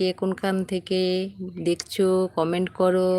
কে কোনখান থেকে দেখছ কমেন্ট করো।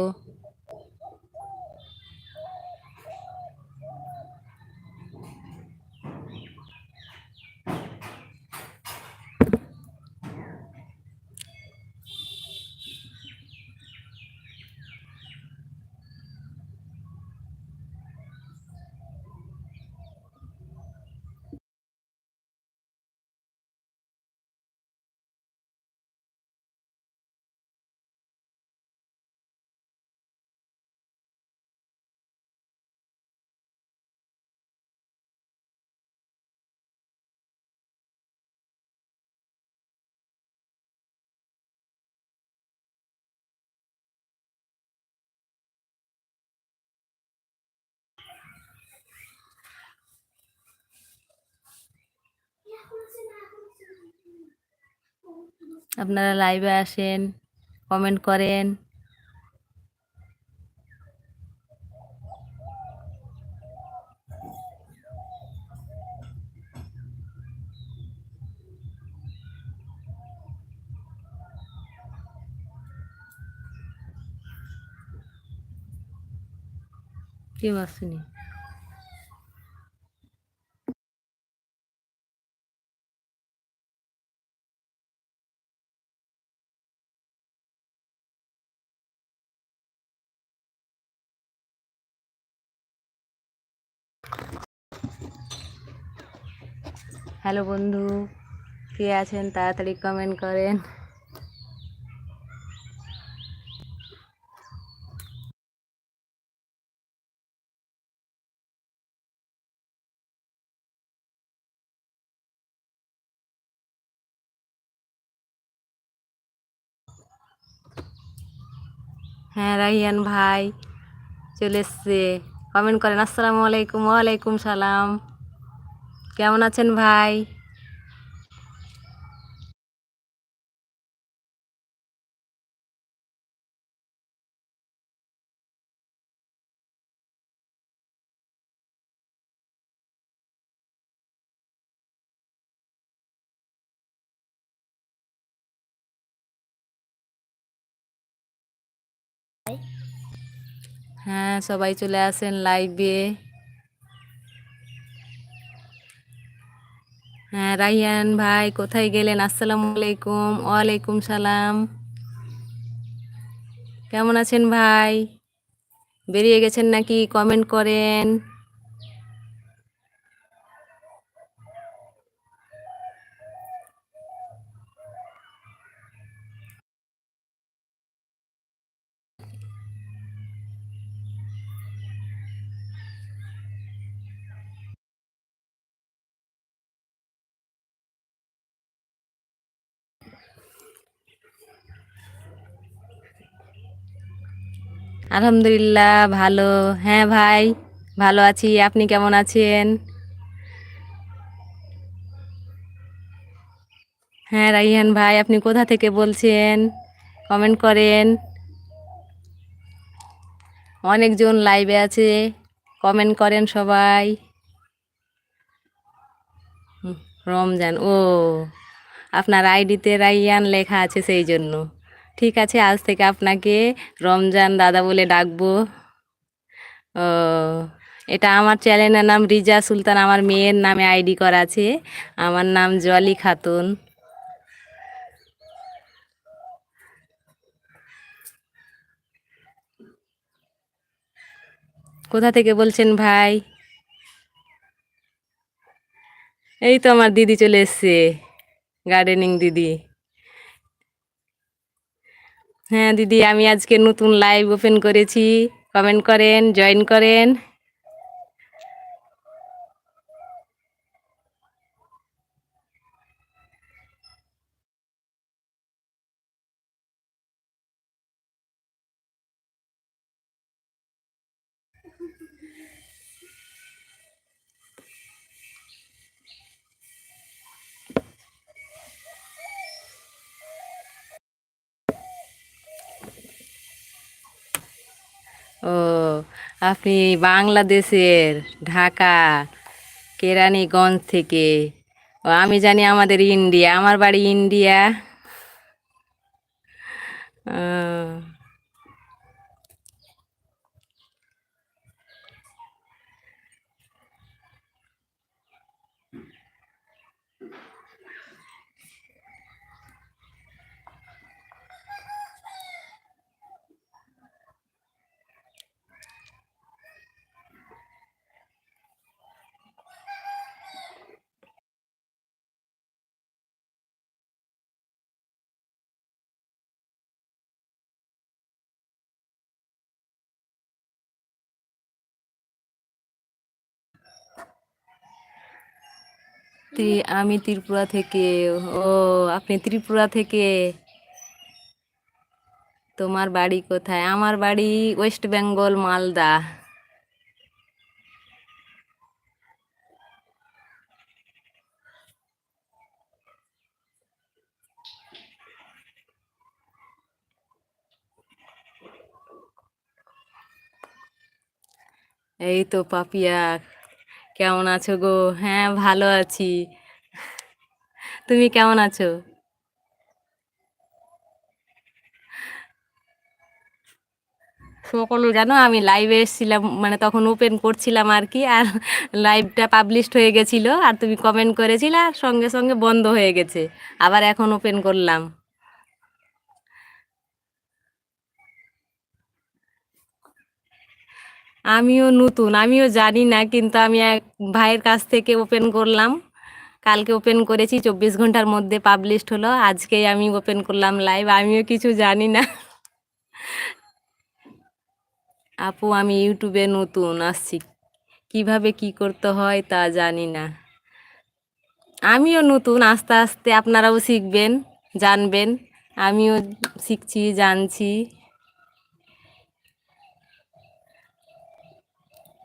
আপনারা লাইভে আসেন কমেন্ট করেন। কেউ আসেনি হ্যালো বন্ধু কে আছেন তাড়াতাড়ি কমেন্ট করেন। হ্যাঁ রাহিয়ান ভাই চলে এসছে। কমেন্ট করেন আসসালামু আলাইকুম ওয়ালাইকুম সালাম। কেমন আছেন ভাই? হ্যাঁ সবাই চলে আসেন লাইভে হ্যাঁ রাইয়ান ভাই, কোথায় গেলেন? আসসালামু আলাইকুম। ওয়ালাইকুম সালাম। কেমন আছেন ভাই? বেরিয়ে গেছেন নাকি? কমেন্ট করেন। আলহামদুলিল্লাহ, ভালো। হ্যাঁ ভাই, ভালো আছি। আপনি কেমন আছেন? হ্যাঁ রাইহান ভাই, আপনি কোথা থেকে বলছেন? কমেন্ট করেন। অনেকজন লাইভে আছে, কমেন্ট করেন সবাই। রমজান, ও। আপনার আইডিতে রাইয়ান লেখা আছে সেই জন্য। ঠিক আছে, আজ থেকে আপনাকে রমজান দাদা বলে ডাকবো। ও, এটা আমার চ্যানেলের নাম রিজা সুলতান, আমার মেয়ের নামে আইডি করা আছে। আমার নাম জলি খাতুন। কোথা থেকে বলছেন ভাই? এই তো আমার দিদি চলে এসছে গার্ডেনিং দিদি। হ্যাঁ দিদি আমি আজকে নতুন লাইভ ওপেন করেছি। কমেন্ট করেন জয়েন করেন। ও আপনি বাংলাদেশের ঢাকা কেরানীগঞ্জ থেকে। ও আমি জানি আমাদের ইন্ডিয়া আমার বাড়ি ইন্ডিয়া। আমি ত্রিপুরা থেকে। ও, আপনি ত্রিপুরা থেকে। তোমার বাড়ি কোথায়? আমার বাড়ি ওয়েস্ট বেঙ্গল, মালদা। এই তো পাপিয়া। কেমন আছো গো? হ্যাঁ ভালো আছি। তুমি কেমন আছো? সকলে জানো, আমি লাইভে এসেছিলাম মানে তখন ওপেন করছিলাম আর কি, আর লাইভটা পাবলিশড হয়ে গেছিল, আর তুমি কমেন্ট করেছিলে, আর সঙ্গে সঙ্গে বন্ধ হয়ে গেছে। আবার এখন ওপেন করলাম। আমিও নতুন, আমিও জানি না, কিন্তু আমি এক ভাইয়ের কাছ থেকে ওপেন করলাম। কালকে ওপেন করেছি, চব্বিশ ঘণ্টার মধ্যে পাবলিশড হলো। আজকেই আমি ওপেন করলাম লাইভ আমিও কিছু জানি না। আপু, আমি ইউটিউবে নতুন, আসছি। কীভাবে কি করতে হয় তা জানি না। আমিও নতুন, আস্তে আস্তে আপনারাও শিখবেন, জানবেন। আমিও শিখছি, জানছি।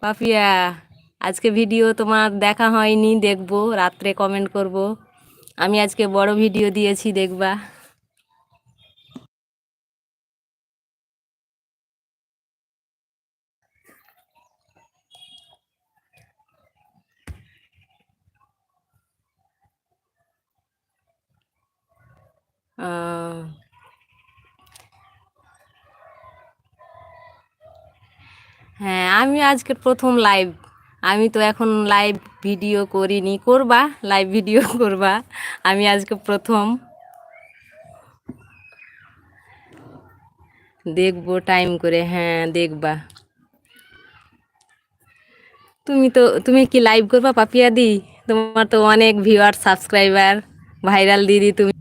পাপিয়া আজকে ভিডিও তোমার দেখা হয়নি দেখব রাত্রে কমেন্ট করব। আমি আজকে বড় ভিডিও দিয়েছি দেখবা। আহ, হ্যাঁ আমি আজকে প্রথম লাইভ আমি তো এখন লাইভ ভিডিও করিনি। করবা? লাইভ ভিডিও করবা? আমি আজকে প্রথম। দেখব টাইম করে। হ্যাঁ দেখবা। তুমি তো, তুমি কি লাইভ করবা, পাপিয়া দি? তোমার তো অনেক ভিউয়ার সাবস্ক্রাইবার ভাইরাল দিদি তুমি।